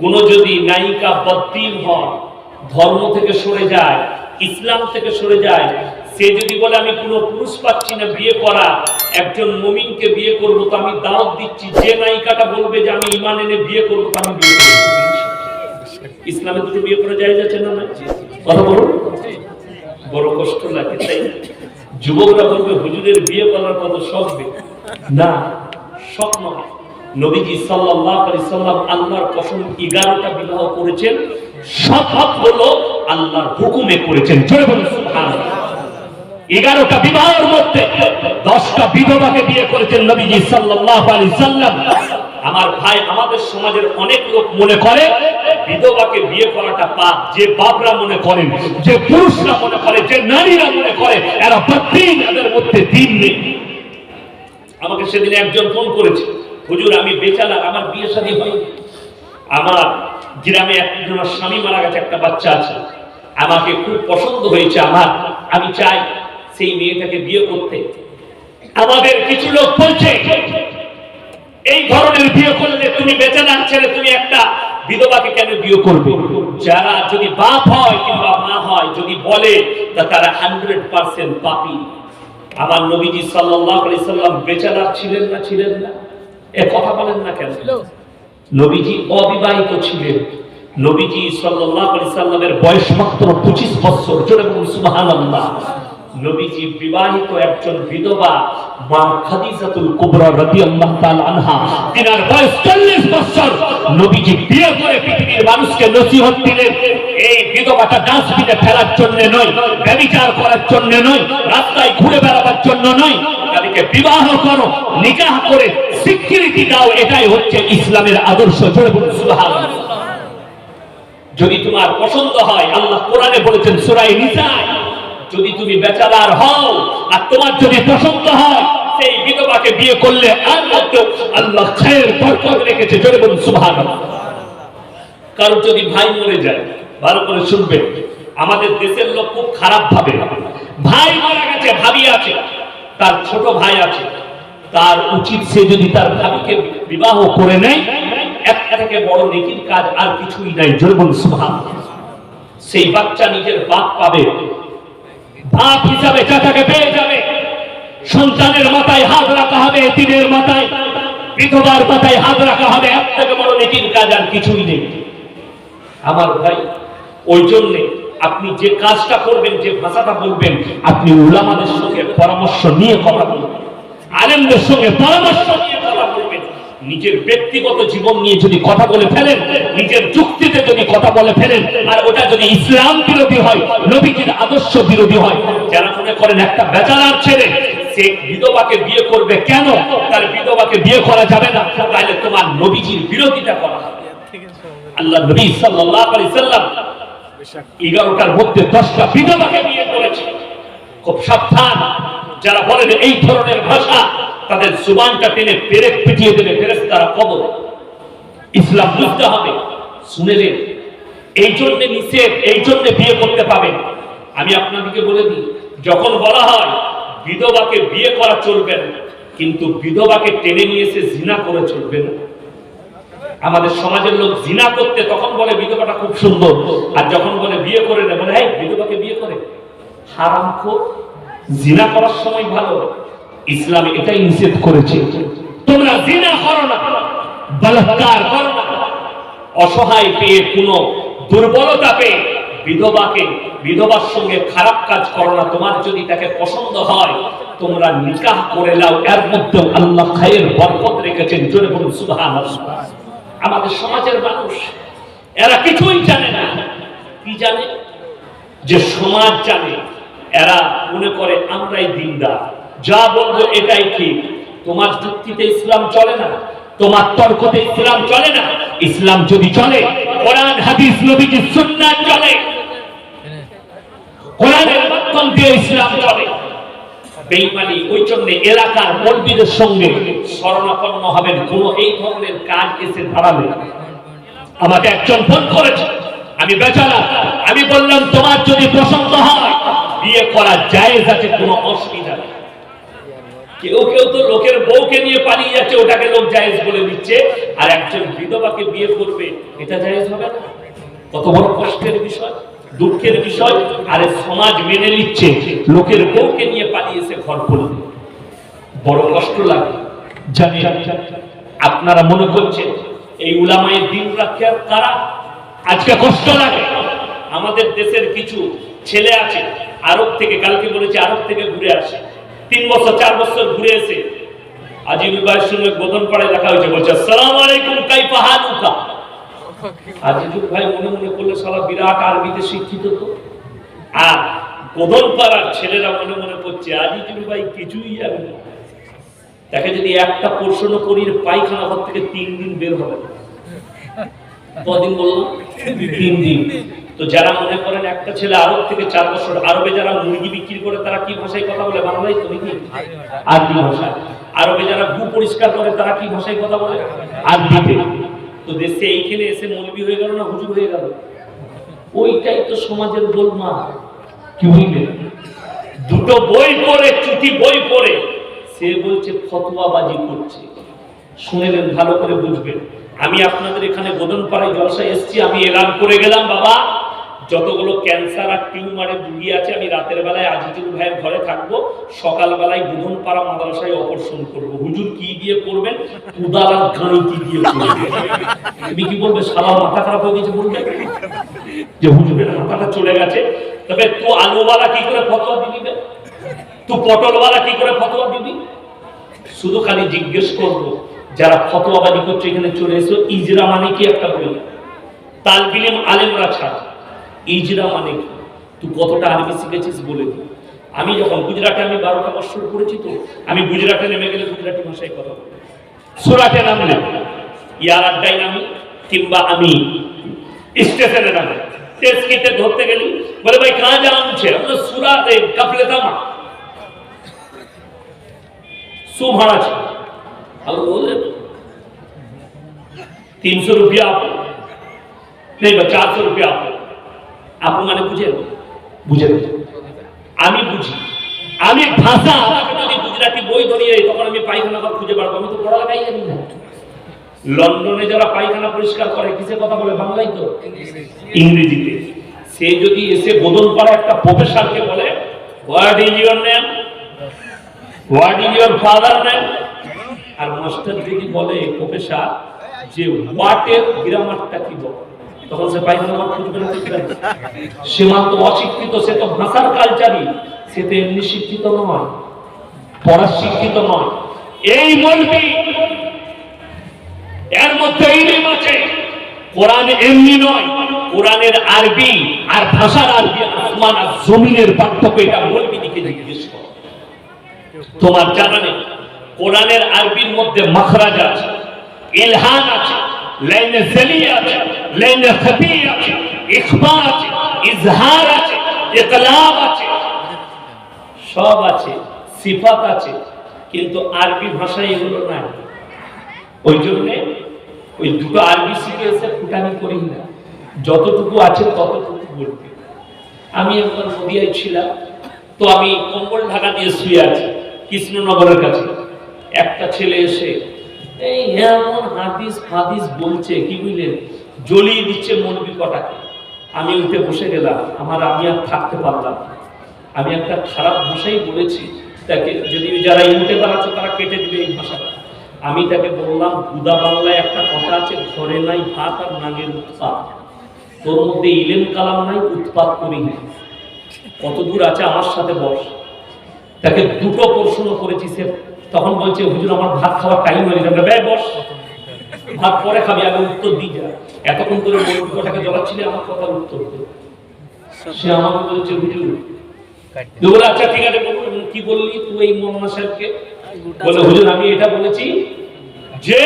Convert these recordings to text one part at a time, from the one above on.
কোন যদি নায়িকা বদ্দিন হয় ধর্ম থেকে সরে যায়, ইসলাম থেকে সরে যায়, সে যদি বলে, আমি কোনো পুরুষ পাচ্ছি না, বিয়ে করা, একজন মমিনকে বিয়ে করব, তো আমি দাওয়াত দিচ্ছি, যে নায়িকাটা বলবে যে, আমি ইমান এনে বিয়ে করব, তো আমি বিয়ে করব। ইসলামে দুটো বিয়ে করা যায়, যাচ্ছে না কথা বলুন। বড় কষ্ট লাগে, তাই যুবকরা বলবে, হুজুরের বিয়ে করার কত শখ? না, শখ নয়। নবীজি সাল্লাল্লাহু আলাইহি সাল্লাম আল্লাহর কসম 11টা বিবাহ করেছেন। শপথ হলো আল্লাহর হুকুমে করেছেন। জোরে বলুন, সুবহানাল্লাহ। এগারোটা বিবাহের মধ্যে দশটা বিধবাকে বিয়ে করেছেন নবীজি সাল্লাল্লাহু আলাইহি সাল্লাম। আমার ভাই আমাদের সমাজের অনেক লোক মনে করে, বিধবাকে বিয়ে করাটা পাপ, যে বাপরা মনে করেন, যে পুরুষরা মনে করে, যে নারীরা মনে করে, এরা প্রতিদিন এদের মধ্যে দিন নেই। আমাকে সেদিন একজন ফোন করেছে। হুজুর, আমি বেচালা, আমার বিয়ে শাদী হয়নি আমার গ্রামে একজন স্বামী মারা গেছে, একটা বাচ্চা আছে। আমাকে খুব পছন্দ হয়েছে আমার। আমি চাই সেই মেয়েটাকে বিয়ে করতে। আমাদের কিছু লোক বলছে, এই ধরনের বিয়ে করলে তুমি বেঁচে না ছেলে, তুমি একটা বিধবাকে কেন বিয়ে করবে? যারা যদি বাপ হয় কিংবা মা হয়, যদি বলে, তা তারা হান্ড্রেড পার্সেন্ট পাপি। আমার নবীজি আলাইহি সাল্লাম বেচারার ছিলেন না ছিলেন না। এ কথা বলেন না কেন? নবীজি অবিবাহিত ছিলেন। নবীজি সাল্লামের বয়স মাত্র 25 বছর। জোরে বলুন নবীজি বিবাহিত একজন বিধবা মা খাদিজাতুল কুবরা রাদিয়াল্লাহু তাআলা আনহা। তিনার বয়স 40 বছর। নবীজি বিয়ে করে পৃথিবীর মানুষকে নসিহত দিলেন। এই বিধবাটা ডাস্টবিনে ফেলার জন্য নয় ব্যভিচার করার জন্য নয় রাস্তায় ঘুরে বেড়াবার জন্য নয় তাদেরকে বিবাহ করো, নিকাহ করে স্বীকৃতি দাও, এটাই হচ্ছে ইসলামের আদর্শ। জোরে বলুন যদি তোমার পছন্দ হয়, আল্লাহ কোরআনে বলেছেন সূরায়ে নিসায়, যদি তুমি বেচারার হও, আর তোমার যদি পছন্দ হয়, সেই বিধবাকে বিয়ে করলে আল্লাহ খায়ের বরকত রেখেছে। জোরে বলুন, সুবহানাল্লাহ। কারও যদি ভাই মরে যায়, ভালো করে শুনবেন, আমাদের দেশের লোক খুব খারাপ ভাবে। ভাই মারা গেছে, ভাবি আছে তার ছোট ভাই আছে, তার উচিত সে যদি তার ভাবিকে বিবাহ করে নেয় একটা থেকে বড় নেকির কাজ আর কিছুই নাই। জোরে বলুন সেই বাচ্চা নিজের বাপ পাবে, বাপ হিসাবে চাচাকে পেয়ে যাবে, সন্তানের মাথায় হাত রাখা হবে এতিমের মাথায়, বিধবার মাথায় হাত রাখা হবে, এক থেকে বড় নেকির কাজ আর কিছুই নেই। আমার ভাই, ওই জন্যে আপনি যে কাজটা করবেন যে ভাষাটা বলবেন আপনি উলামাদের সঙ্গে পরামর্শ নিয়ে কথা বলবেন। আলেমদের সঙ্গে পরামর্শ নিয়ে কথা বলবেন। নিজের ব্যক্তিগত জীবন নিয়ে যদি কথা বলে ফেলেন নিজের যুক্তিতে যদি কথা বলে ফেলেন আর ওটা যদি ইসলাম বিরোধী হয় নবীজির আদর্শ বিরোধী হয় যারা মনে করেন একটা বেচারার ছেলে সে বিধবাকে বিয়ে করবে কেন? তার বিধবাকে বিয়ে করা যাবে না। তাহলে তোমার নবীজির বিরোধিতা করা হবে। আল্লাহ নবী সাল্লাল্লাহু আলাইহি সাল্লাম এগারোটার মধ্যে দশটা বিধবাকে বিয়ে করেছে। খুব সাবধান। যারা বলেন এই ধরনের ভাষা, তাদের জুবানটা টেনে পেরেক পিটিয়ে দেবে ফেরেশতারা কবর। ইসলাম বুঝতে হবে শুনেলেন এই জন্য নিষেধ, এই জন্য বিয়ে করতে পাবেন। আমি আপনাদেরকে বলে দিই, যখন বলা হয় বিধবাকে বিয়ে করা চলবে না, কিন্তু বিধবাকে টেনে নিয়ে এসে জিনা করে চলবে না। আমাদের সমাজের লোক জিনা করতে তখন বলে বিধবাটা খুব সুন্দর। আর যখন বলে বিয়ে করে না, বলে হ্যাঁ বিধবাকে বিয়ে করে হারাম জিনা করার সময় ভালো। ইসলাম এটাই নিষেধ করেছে। তোমরা জিনা করো না, বলৎকার করো না। অসহায় পেয়ে কোনো দুর্বলতা পেয়ে বিধবাকে, বিধবার সঙ্গে খারাপ কাজ করো না। তোমার যদি তাকে পছন্দ হয়, তোমরা নিকাহ করে নাও এর মধ্যে আল্লাহ খায়ের বরকত রেখেছেন। জোরে বলুন, সুবহানাল্লাহ। আমাদের সমাজের মানুষ, এরা কিছুই জানে না। কি জানে? যে সমাজ জানে, এরা মনে করে আমরাই দিনদার। যা বলব এটাই ঠিক। তোমার যুক্তিতে ইসলাম চলে না, তোমার তর্কতে ইসলাম চলে না। ইসলাম যদি চলে, কোরআন, হাদিস, নবীজি, সুন্নাহ চলে। কোরআনের মাধ্যম দিয়ে ইসলাম চলে। বেইমানি, ওই জন্য এলাকার মন্দিরের সঙ্গে শরণাপন্ন হবেন। কোন এই ধরনের কাজ এসে দাঁড়াবে আমাকে একজন ফোন করেছে। আমি বেচারা, আমি বললাম, তোমার যদি পছন্দ হয়, বিয়ে করা জায়েজ আছে, কোনো অসুবিধা নেই। কেউ কেউ তো লোকের বউকে নিয়ে পালিয়ে যাচ্ছে, ওটাকে লোক জায়েজ বলে দিচ্ছে। আর একজন বিধবাকে বিয়ে করবে, এটা জায়েজ হবে না। কত বড় কষ্টের বিষয়, দুঃখের বিষয়। আরে সমাজ মেনে নিচ্ছে, লোকের বউকে নিয়ে পালিয়েছে ঘর বড় কষ্ট লাগে। জানি আপনারা মনে করছেন, এই উলামায়ের দিন রাখে তারা আজকে কষ্ট লাগে। আমাদের দেশের কিছু ছেলে আছে, আরব থেকে, কালকে বলেছে আরব থেকে ঘুরে আসে। তিন বছর, চার বছর ঘুরে এসে আজিবুল ভাইয়ের সঙ্গে গোদন পাড়ায় দেখা হয়েছে, বলছে আলাইকুম হালুকা? আজিজুল ভাই মনে মনে করলে সারা বিরাট আরবিতে শিক্ষিত তো? আর গোদন পাড়ার ছেলেরা মনে মনে করছে আজিজুল ভাই কিছুই না। তাকে যদি একটা প্রশ্ন করি পায়খানা ঘর থেকে তিন দিন বের হবে কদিন বললাম? তিন দিন। তো যারা মনে করেন একটা ছেলে আরব থেকে চার বছর আরবে যারা মুরগি বিক্রি করে, তারা কি ভাষায় কথা বলে? বাংলায় তো নাকি? আরবি আরবে যারা পরিষ্কার করে, তারা কি ভাষায় কথা বলে? আরবিতে। তো দেশে এইখানে এসে মৌলবি হয়ে গেল না হুজুর হয়ে গেল? ওইটাই তো সমাজের গোলমা কি দুটো বই পড়ে, চুটি বই পড়ে, সে বলছে, ফতোয়াবাজি করছে। শুনেলেন ভালো করে বুঝবেন। আমি আপনাদের এখানে গোদন পাড়ায় জলসায় এসেছি, আমি এলান করে গেলাম, বাবা। যতগুলো ক্যান্সার আর টিউমারের রুগী আছে, আমি রাতের বেলায় আজিজুল ভাইয়ের ঘরে থাকব, সকালবেলায় গোদন পাড়া মাদ্রাসায় অপারেশন করব। হুজুর কি দিয়ে করবেন? উদাল আর গাঁড়ি দিয়ে করবেন? তুমি কি বলবে সারা মাথা খারাপ হয়ে গেছে বলবে? যে হুজুরের মাথাটা চলে গেছে তবে তো আলুওয়ালা কি করে ফতোয়া দিবি? তুই পটলওয়ালা কি করে ফতোয়া দিবি? শুধু খালি জিজ্ঞেস করব, যারা ফতোয়াবাজি করছে এখানে চলে এসো, ইজরা মানে কি একটা বই তালবিলিম আলেমরা ছাড়। ইজরা মানে কি? তুই কতটা আরবি শিখেছিস বলে দি। আমি যখন গুজরাটে আমি বারোটা বছর পড়েছি তো, আমি গুজরাটে নেমে গেলে গুজরাটি ভাষায় কথা বলি। সুরাটে নামলে ইয়ার আড্ডায় নামি কিংবা আমি স্টেশনে নামে। টেস্কিতে ধরতে গেলি? বলে ভাই কাঁ যাওয়া হচ্ছে আমরা সুরাতে কাপলেতামা সু ভাড়া ছিল। ভালো তিনশো রুপিয়া নেই বা চারশো রুপিয়া মানে বুঝে বুঝে আমি বুঝি। আমি ভাষা গুজরাটি বই ধরিয়ে তখন আমি পাইখানা খুঁজে পারব আমি তো পড়ালেখাই জানি না। লন্ডনে যারা পায়খানা পরিষ্কার করে কিসে কথা বলে বাংলায় তো? ইংরেজিতে। সে যদি এসে বদল পাড়া একটা প্রফেসরকে বলে what is your name what is your father name R master যদি বলে, প্রফেসর, যে হোয়াটের গ্রামারটা কি বলে? তখন সে পায়খানা খুঁজবে না খুঁজবে না। সে মাত্র অশিক্ষিত, সে তো ভাষার কালচারই সে তো এমনি শিক্ষিত নয়, পড়ার শিক্ষিত নয়। এই মলবি এর মধ্যে ইলিম আছে। কোরআন এমনি নয়, কোরআনের আরবি আর ভাষার আরবি আসমান আর জমিনের পার্থক্য এটা মলবি দিকে জিজ্ঞেস করো। তোমার জানা নেই, কোরআনের আরবির মধ্যে মাখরাজ আছে, ইলহান আছে, লাইনে জলি আছে, লাইনে খফি আছে ইখফা আছে, ইজহার আছে, ইকলাব আছে। সব আছে, সিফাত আছে, কিন্তু আরবি ভাষায় এগুলো নাই। ওই জন্যে ওই দুটো আরবি এসে ফুটানি করি না। যতটুকু আছে ততটুকু বলবে। আমি একবার নদিয়ায় ছিলাম, তো আমি কম্বল ঢাকা দিয়ে শুয়ে আছি, কৃষ্ণনগরের কাছে। একটা ছেলে এসে, এই এমন হাদিস ফাদিস বলছে, কি বুঝলেন জ্বলিয়ে দিচ্ছে মনবি কটাকে আমি উঠে বসে গেলাম, আমার আমি আর থাকতে পারলাম। আমি একটা খারাপ ভাষাই বলেছি, তাকে যদি যারা ইউটে বানাচ্ছে তারা কেটে দিবে এই ভাষাটা। আমি তাকে বললাম গুদা বাংলায় একটা কথা আছে ঘরে নাই ভাত আর নাগের উৎপাত। তোর মধ্যে ইলেম কালাম নাই উৎপাত করি কত দূর আছে আমার সাথে বস। তাকে দুটো প্রশ্ন করেছি সে তখন বলছে হুজুর আমার ভাত খাওয়ার টাইম হয়ে যাবে ব্যয় বস ভাত পরে খাবি আগে উত্তর দিই যা। এতক্ষণ ধরে মৌলিকটাকে জ্বলাচ্ছিলে আমার কথার উত্তর সে আমাকে বলছে হুজুর আচ্ছা ঠিক আছে বলুন কি বললি তুই এই মোহাম্মদ সাহেবকে? বলে, হুজুর, আমি এটা বলেছি যে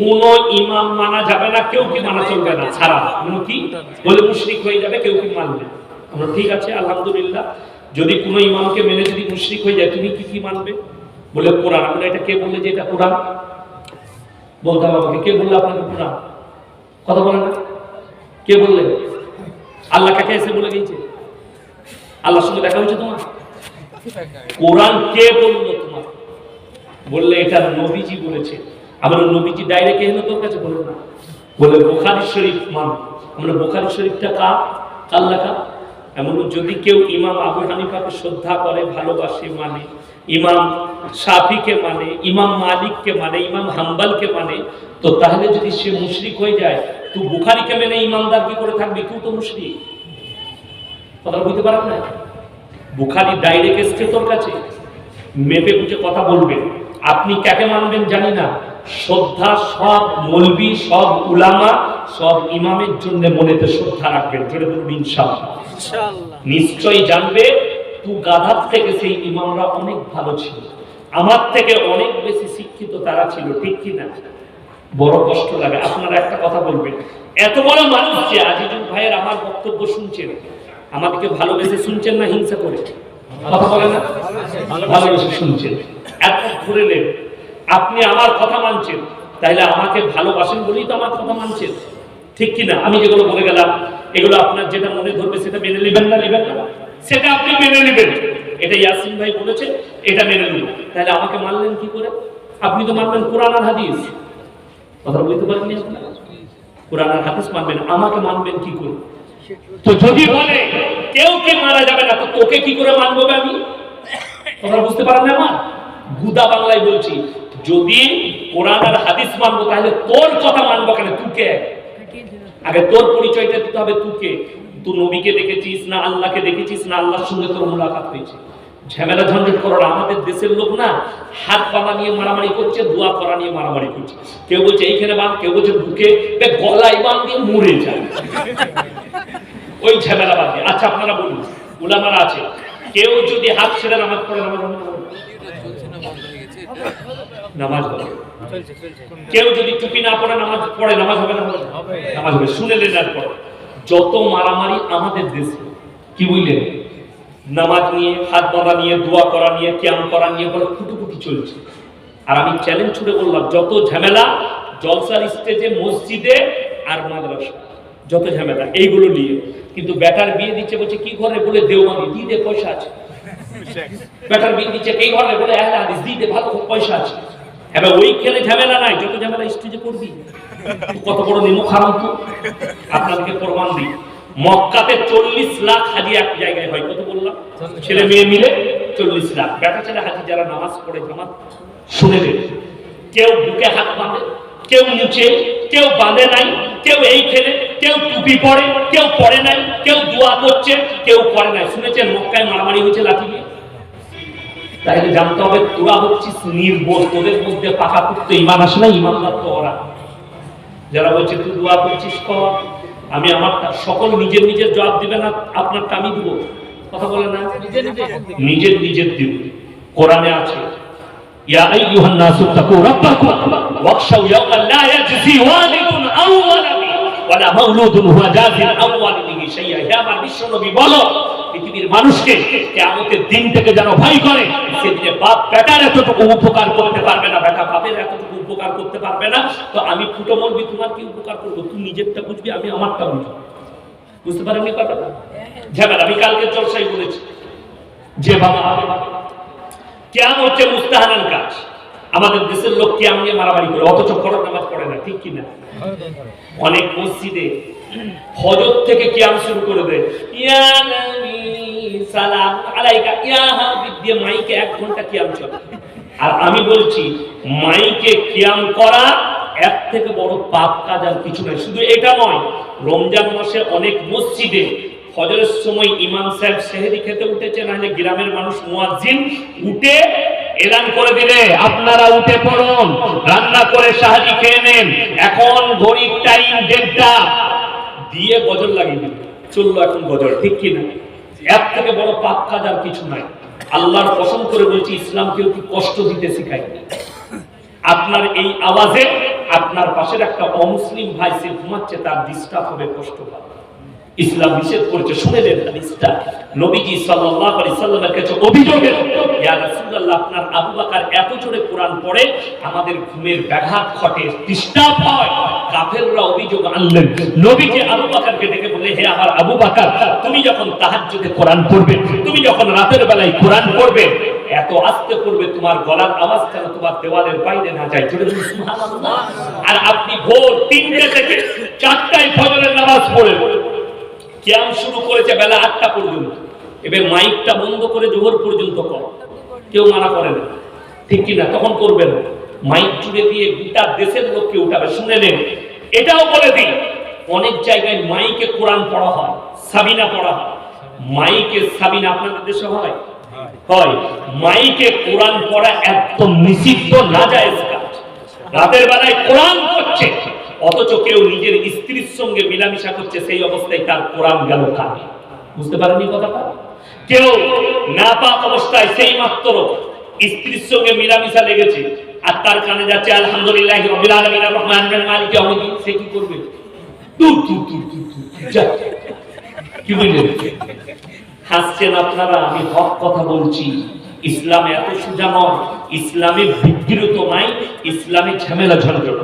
কোন ইমাম মানা যাবে না, কেউ কি মানা চলবে না, ছাড়া। কি? বলে, মুশরিক হয়ে যাবে, কেউ কি মানবে আমরা ঠিক আছে, আলহামদুলিল্লাহ। যদি কোনো ইমামকে মেনে যদি মুশরিক হয়ে যায়, তুমি কি কি মানবে? বলে, কোরআন। আমরা এটা কে বললে যে এটা কোরআন? বলতাম আমাকে কে বললে আপনাকে কোরআন? কথা বলে না? কে বললে? আল্লাহ কাকে এসে বলে গেছে আল্লাহর সঙ্গে দেখা হয়েছে তোমার? কোরআন কে তোমার? বললে এটা নবীজি বলেছে। নবীজি ডাইরেক্ট এলো তোর কাছে না। বলে বোখারি শরীফ মান আমরা বোখারি শরীফটা কার? লেখা? এমন যদি কেউ ইমাম আবু হানিফাকে শ্রদ্ধা করে, ভালোবাসে মানে ইমাম শাফিকে মানে ইমাম মালিককে মানে ইমাম হাম্বালকে মানে তো তাহলে যদি সে মুশরিক হয়ে যায়, তুই বুখারিকে মেনে ইমামদার কি করে থাকবি? কেউ তো মুশরিক। কথা বুঝতে পারেন না? বুখারি ডাইরেক্ট এসছে তোর কাছে? মেপে বুঝে কথা বলবেন আপনি কাকে মানবেন জানি না। শ্রদ্ধা সব মলবি সব উলামা সব ইমামের জন্য মনেতে শ্রদ্ধা রাখবেন। জোরে বলুন ইনশাআল্লাহ। নিশ্চয়ই জানবে তু গাধার থেকে সেই ইমামরা অনেক ভালো ছিল। আমার থেকে অনেক বেশি শিক্ষিত তারা ছিল ঠিক কি না? বড় কষ্ট লাগে। আপনারা একটা কথা বলবেন। এত বড় মানুষ যে আজিজুল ভাইয়ের আমার বক্তব্য শুনছেন আমাদেরকে ভালোবেসে শুনছেন না হিংসা করে? ভালোবেসে শুনছেন। ঘুরে নেন আপনি আমার কথা মানছেন। তাইলে আমাকে ভালোবাসেন বলেই তো আমার কথা মানছেন। ঠিক কি না আমি যেগুলো বলে গেলাম, এগুলো আপনার যেটা মনে ধরবে, সেটা মেনে নেবেন না নেবেন না? সেটা আপনি মেনে নেবেন। এটা ইয়াসিন ভাই বলেছে, এটা মেনে নেবেন। তাহলে আমাকে মানলেন কি করে? আপনি তো মানবেন কোরআন আর হাদিস। কথা বলতে পারেননি আপনারা? কোরআন আর হাদিস মানবেন। আমাকে মানবেন কি করে? তো যদি বলে কেউ কে মারা যাবে না, তো তোকে কি করে মানবো আমি? তোমরা বুঝতে পারেন না আমার? গুদা বাংলায় বলছি, যদি কোরআন আর হাদিস মানবো, তাহলে তোর কথা মানবো কেন? তুকে আগে তোর পরিচয়টা দিতে হবে তুকে তুই নবীকে দেখেছিস না আল্লাহকে দেখেছিস না আল্লাহর সঙ্গে তোর মুলাকাত হয়েছে? ঝামেলা ঝঞ্ঝট করার আমাদের দেশের লোক না, হাত পাতা নিয়ে মারামারি করছে, দোয়া করা নিয়ে মারামারি করছে। কেউ বলছে, এইখানে বান কেউ বলছে বুকে গলায় বান দিয়ে মরে যায়। ওই ঝামেলা দিয়ে। আচ্ছা আপনারা বলুন উলামারা আছে। কেউ যদি হাত ছেড়ে নামাজ পড়ে, নামাজ নামাজ কেউ যদি টুপি না পড়ে নামাজ পড়ে, নামাজ হবে না নামাজ হবে। শুনে এরপর যত মারামারি আমাদের দেশে, কি বুঝলেন? নামাজ নিয়ে, হাত বাঁধা নিয়ে, দোয়া করা নিয়ে ক্যাম করা নিয়ে বলে কুটুকুটি চলছে। আর আমি চ্যালেঞ্জ ছুড়ে বললাম, যত ঝামেলা, জলসার স্টেজে মসজিদে আর মাদ্রাসা, যত ঝামেলা, এইগুলো নিয়ে। কিন্তু ব্যাটার বিয়ে দিচ্ছে বলছে, কি ঘরে? বলে দেওয়ানি দিয়ে দে পয়সা আছে। ব্যাটার বিয়ে দিচ্ছে, এই ঘরে? বলে, আহলে হাদিস দে ভালো পয়সা আছে। এবার ওই খেলে ঝামেলা নাই, যত ঝামেলা স্টেজে করবি। কত বড় নিমক হারাম তো। আপনাদেরকে প্রমাণ দিই। মক্কাতে চল্লিশ লাখ হাজি এক জায়গায় হয়। কত বললাম? ছেলে মেয়ে মিলে চল্লিশ লাখ। বেটা ছেলে হাজি যারা নামাজ পড়ে জামাত, শুনে নেবে কেউ বুকে হাত বাঁধে, কেউ মুছে, কেউ বাঁধে নাই, কেউ এই খেলে কেউ টুপি পরে, কেউ পরে নাই, কেউ দোয়া করছে, কেউ করে নাই। শুনেছেন মক্কায় মারামারি হয়েছে লাঠি নিয়ে তাইলে জানতে হবে, তোরা হচ্ছিস নির্বোধ, তোদের মধ্যে পাকা পুক্ত ইমান আসে না? ইমানদার তো ওরা। যারা বলছে, তুই দোয়া করছিস কর। আমি আমার সকল নিজের নিজের জবাব দিবে না আপনারটা আমি দিব। কথা বলে না? নিজের নিজের দিব। কোরআনে আছে ইয়া আইয়ুহান নাসু তাকু রাব্বাকুম ওয়াখশাউ ইয়াওমান লা ইয়াজজি ওয়ালাদি ওয়ালা মাউলুদুন হুয়া জাযিন আও ওয়ালিদিহি শাইয়া। হে আমার বিশ্বনবী বলো, পৃথিবীর মানুষকে কিয়ামতের দিন থেকে যেন ভয় করে, সেদিনে বাপ বেটার এতটুকু উপকার করতে পারবে না, বেটা বাপের এতটুকু উপকার করতে পারবে না। তো আমি ফুটো বলবি, তোমার কি উপকার করব? তুই নিজেরটা বুঝবি, আমি আমারটা বুঝব। বুঝতে পারেননি কথাটা? ঝামেলা, আমি কালকে চর্চাই বলেছি, যে বাবা কেমন হচ্ছে মুস্তাহানান কাজ আমাদের দেশের লোক কেমন নিয়ে মারামারি করে? অথচ ফরজ নামাজ পড়ে না, ঠিক কিনা? অনেক মসজিদে ফজর থেকে কিয়াম শুরু করে দেয়, ইয়া নবী, সালাম আলাইকা, ইয়া হাবিব দিয়ে মাইকে এক ঘণ্টা কিয়াম চলে। আর আমি বলছি, মাইকে কিয়াম করা এক থেকে বড় পাপ কাজ আর কিছু নয়। শুধু এটা নয়, রমজান মাসে অনেক মসজিদে ফজরের সময় ইমাম সাহেব সেহেরি খেতে উঠেছে, নাহলে গ্রামের মানুষ মুয়াজ্জিন উঠে এলান করে দিলে আপনারা উঠে পড়ুন, রান্না করে সাহায্য খেয়ে নেন। এখন ঘড়ির টাইম দেড়টা। দিয়ে গজল লাগিয়ে দিল চলল এখন গজল, ঠিক কি না? এর থেকে বড় পাপ কাজ আর কিছু নাই। আল্লাহর কসম করে বলছি ইসলাম কেউ কি কষ্ট দিতে শিখাই? আপনার এই আওয়াজে আপনার পাশের একটা অমুসলিম ভাই সে ঘুমাচ্ছে, তার ডিস্টার্ব হবে, কষ্ট পাবে। ইসলাম নিষেধ করেছে, শুনে নেন হাদিসটা। নবীজি সাল্লাল্লাহু আলাইহি সাল্লামের কাছে অভিযোগ এলো ইয়া রাসূলুল্লাহ, আপনার আবু বকর এত জোরে কোরআন পড়ে, আমাদের ঘুমের ব্যাঘাত ঘটে ডিস্টার্ব হয়। কাফেররা অভিযোগ আনলেন। নবীজি আবু বাকারকে ডেকে বলে হে আমার আবু বাকার, তুমি যখন তাহাজ্জুদে কোরআন পড়বে, তুমি যখন রাতের বেলায় কোরআন পড়বে, এত আস্তে পড়বে, তোমার গলার আওয়াজ যেন তোমার দেওয়ালের বাইরে না যায়। জোরে সুবহানাল্লাহ। আর আপনি ভোর তিনটে থেকে চারটায় ফজরের নামাজ পড়ে ক্যাম শুরু করেছে বেলা আটটা পর্যন্ত। এবার মাইকটা বন্ধ করে জোহর পর্যন্ত কর। কেউ মানা করে না। ঠিক কিনা? তখন করবে না। মাইক জুড়ে দিয়ে গোটা দেশের লোককে উঠাবে। শুনে নেন এটাও বলে দিই, অনেক জায়গায় মাইকে কোরআন পড়া হয়, সাবিনা পড়া হয়। মাইকে সাবিনা আপনাদের দেশে হয়? হয়। মাইকে কোরআন পড়া একদম নিষিদ্ধ, না যায় রাতের বেলায় কোরআন অথচ কেউ নিজের স্ত্রীর সঙ্গে মিলামিশা করছে, সেই অবস্থায় তার কোরআন গেল কানে বুঝতে পারেননি কথাটা? কেউ না পাক অবস্থায় সেই মাত্র স্ত্রীর সঙ্গে মিলামিশা লেগেছে, আর তার কানে যাচ্ছে, আলহামদুলিল্লাহ রবিল আলমিন রহমান মালিক সে কি করবে। কি হাসছেন আপনারা, আমি হক কথা বলছি। ইসলামে এত সুজা ইসলামে বিকৃত নাই, ইসলামে ঝামেলা ঝঞ্ঝট